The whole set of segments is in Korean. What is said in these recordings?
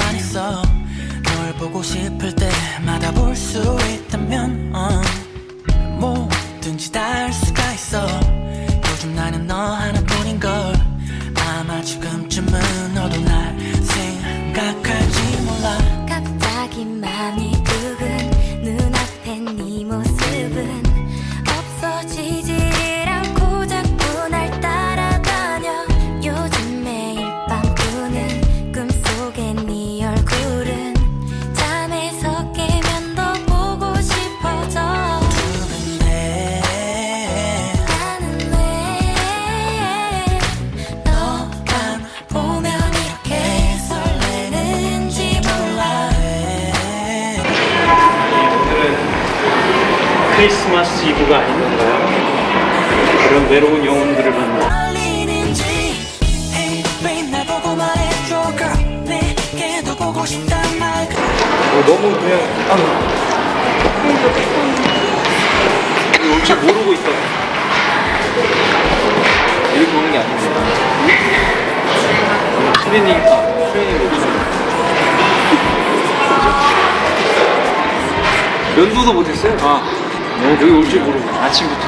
떠올리고만 있어. 널 보고 싶을 때마다 볼 수 있다면 어. 뭐든지 다 할 수가 있어. 요즘 나는 너 하나뿐인걸. 아마 지금쯤은 너도 이브가 아닌가요? 그런 외로운 영혼들을 만나. 어, 너무 그냥 아, 올줄 모르고 있다. 이렇게 오는 게 아닙니다 트레이닝 아 트레이닝 오죠. 면도도 못했어요? 아 여기 올줄 모르고 아침부터.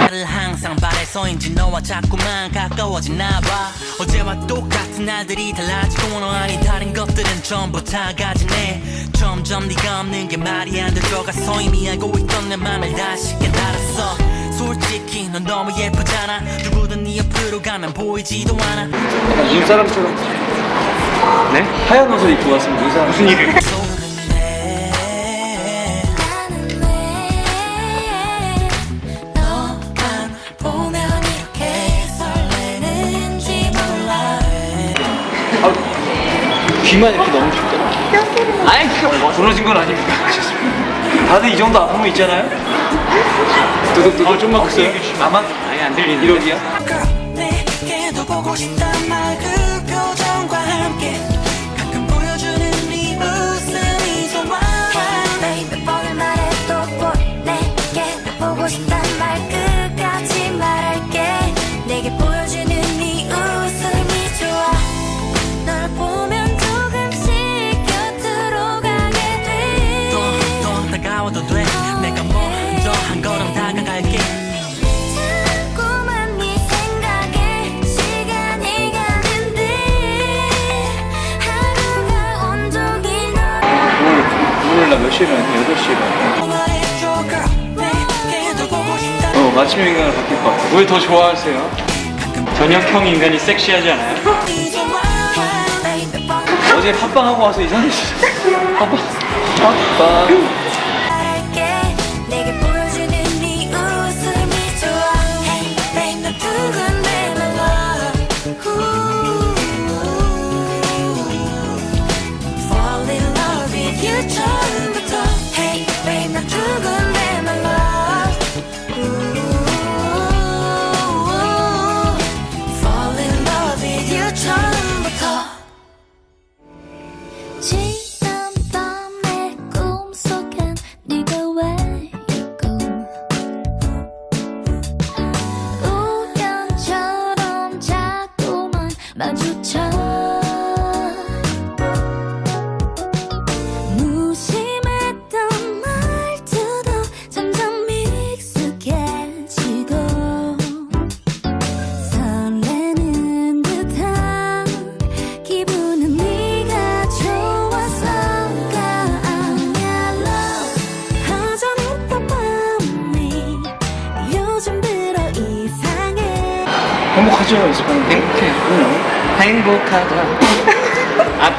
나를 항상 바래서인지 너와 자꾸만 가까워지나 봐. 어제와 똑같은 날들이 달라지고 너 아닌 다른 것들은 전부 다 가지네. 점점 네가 없는 게 말이 안 들어가서 이미 알고 있던 내 맘을 다시 깨달았어. 솔직히 넌 너무 예쁘잖아. 누구든 네 옆으로 가면 보이지도 않아. 약간 눈 사람처럼. 네? 하얀 옷을 입고 왔으면 눈 사람 무슨 일을 귀만 이렇게 너무 춥잖아 아이 부러진 건 아닙니다. 다들 이 정도 아픔은 있잖아요? 두둑두둑. 어, 좀만 크세요? 아마? 아예 안 들리는 이러기야? girl 내게도 보고 싶단 말 그 표정과 함께 아침 인간으로 바뀔 것 같아 뭘더 좋아하세요? 저녁형 인간이 섹시하지 않아요? 어제 팟빵하고 와서 이상했어 팟빵 팟빵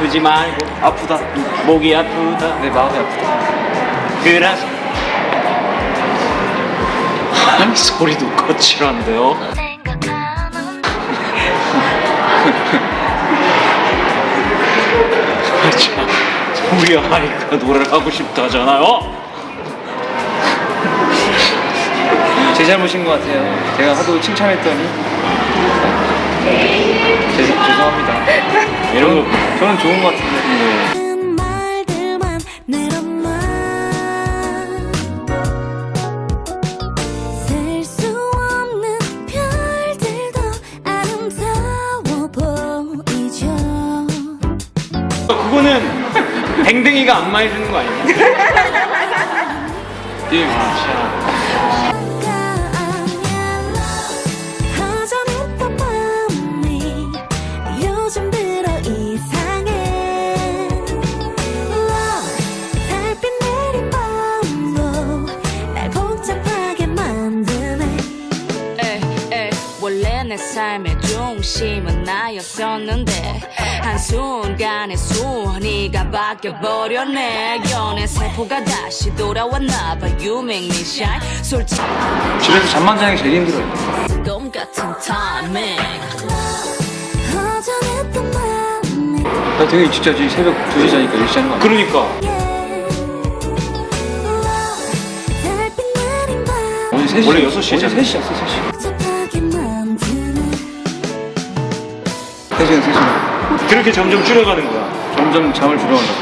아프지 말고. 아프다. 목이 아프다. 내 마음이 아프다. 그래서 아니 소리도 거칠한데요? 생각나는 참 우리 아이가 노래를 하고 싶다잖아요? 제 잘못인 것 같아요. 제가 하도 칭찬했더니. 제, 죄송합니다. 여러분 저는 좋은 것 같은데. 네. 그거는 댕댕이가 안마 해주는 거 아니에요? 예, 뭐, 진짜. 심은 나였었는데 한순간에 순위가 바뀌어버렸네 연애 세포가 다시 돌아왔나봐 You make me shine 솔직히 집에서 잠만 자는 게 제일 힘들어요. 똥 같은 타이밍 허전했던 나 되게 진짜 지금 새벽 2시 자니까 10시 자는 거 아니야? 그러니까. 어제 3시. 원래 6시에 잤어. 3시였어, 3시. 3시간, 3시간. 그렇게 점점 줄여가는 거야. 점점 잠을 줄여간다.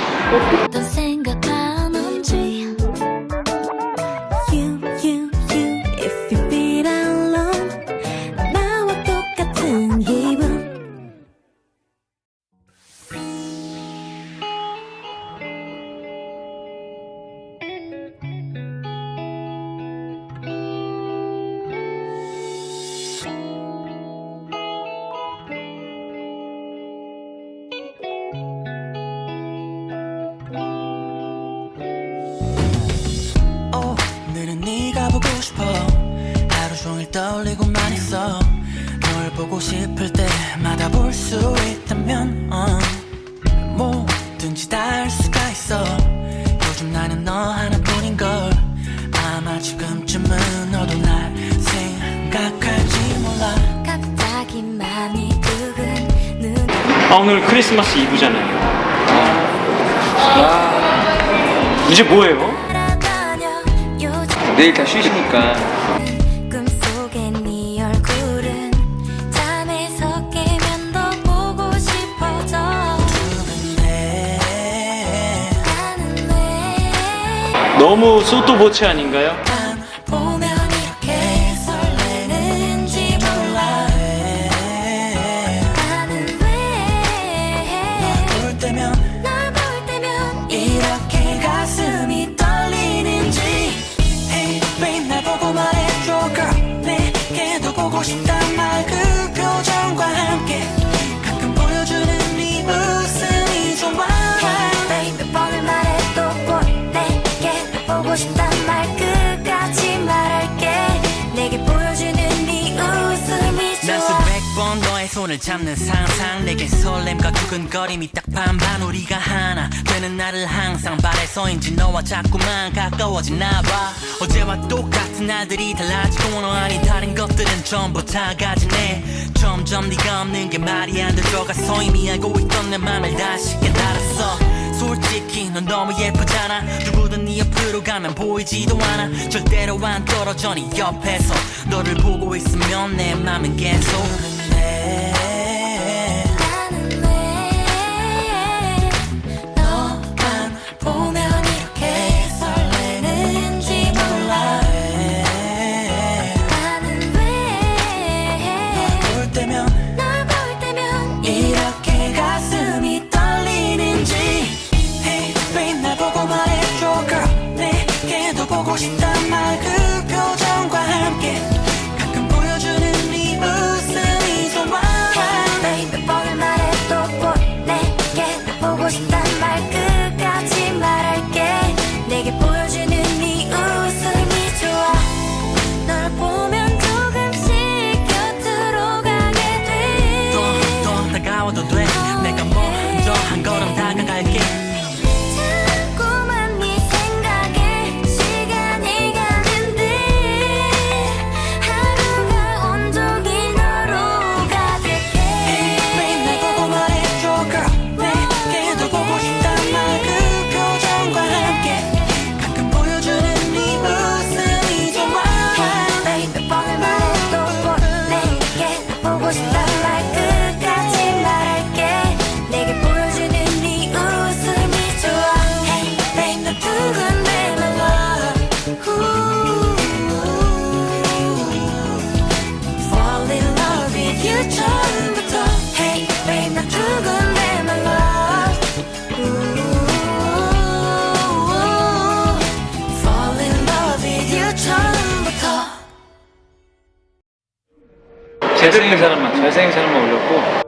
오늘은 네가 보고 싶어. 하루 종일 떠올리고만 있어. 널 보고 싶을 때마다 볼 수 있다면 어. 뭐든지 다 할 수가 있어. 요즘 나는 너 하나뿐인 걸. 아마 지금쯤은 너도 날 생각할지 몰라. 갑자기 맘이 두근 눈. 아 오늘 크리스마스 이브잖아요. 이제 뭐예요? 내일 다 쉬시니까. 꿈속에 네 얼굴은 잠에서 깨면 더 보고 싶어져 근데 나는 왜 너무 소또보치 아닌가요? 손을 잡는 상상. 내게 설렘과 두근거림이 딱 반반. 우리가 하나 되는 날을 항상 바래서인지 너와 자꾸만 가까워지나 봐 어제와 똑같은 날들이 달라지고 너 아닌 다른 것들은 전부 다 가지네. 점점 네가 없는 게 말이 안 들어가서 이미 알고 있던 내 맘을 다시 깨달았어. 솔직히 넌 너무 예쁘잖아. 누구든 네 옆으로 가면 보이지도 않아. 절대로 안 떨어져 네 옆에서 너를 보고 있으면 내 맘은 계속 잘생긴 사람만 잘생긴 사람만 올렸고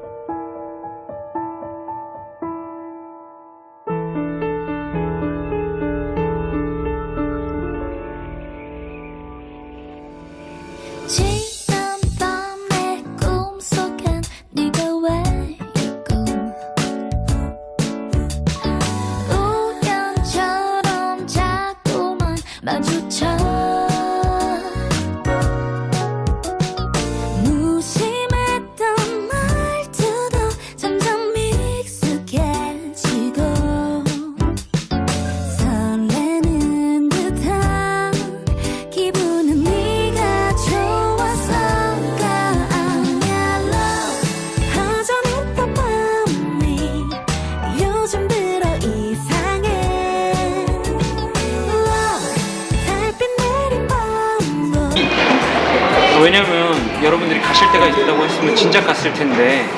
왜냐면 여러분들이 가실 때가 있다고 했으면 진작 갔을 텐데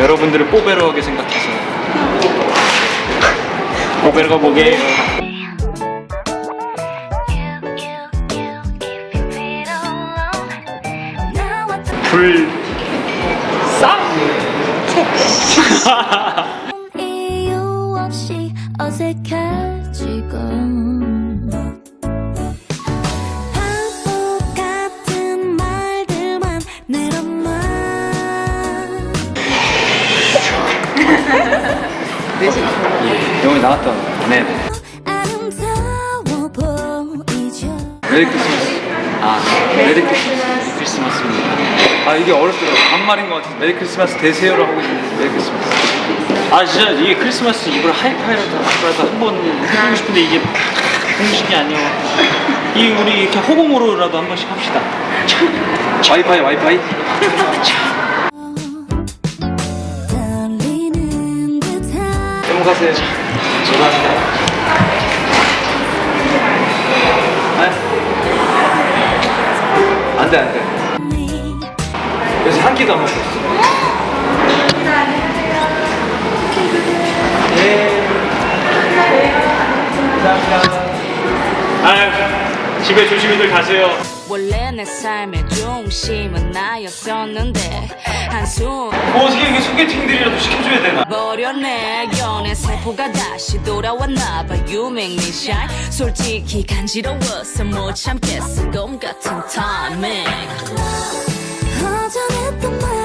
여러분들을 뽀베로 하게 생각해서. 뽀베로가 뭐게 불 없이 어색해지고 영화에 나왔던 네네 아름다워 보이죠? 메리 크리스마스. 아 메리 크리스마스. 크리스마스입니다. 아 이게 어렸을 때 반말인 것 같아 메리 크리스마스 되세요로 하고 있는 메리 크리스마스. 아 진짜 이게 크리스마스 이브를 하이파이라도 하더라도 한번 해보고 싶은데 이게 공식이 아니어. 이 우리 이렇게 호공으로라도 한 번씩 합시다. 와이파이 와이파이? 떨 듯한 행복하세요. 죄송합니다. 네? 안돼 안돼. 네 그래서 한 끼도 안 먹고 있어 아 집에 조심히들 가세요. 원래 내 삶의 중심은 나였었는데 한숨 어떻게 이게 소개팅들이라도 시켜줘야 되나? 버렸네 연애 세포가 다시 돌아왔나봐 You make me shy 솔직히 간지러워서 못 참겠어 곰 같은 타이밍 허전했던 말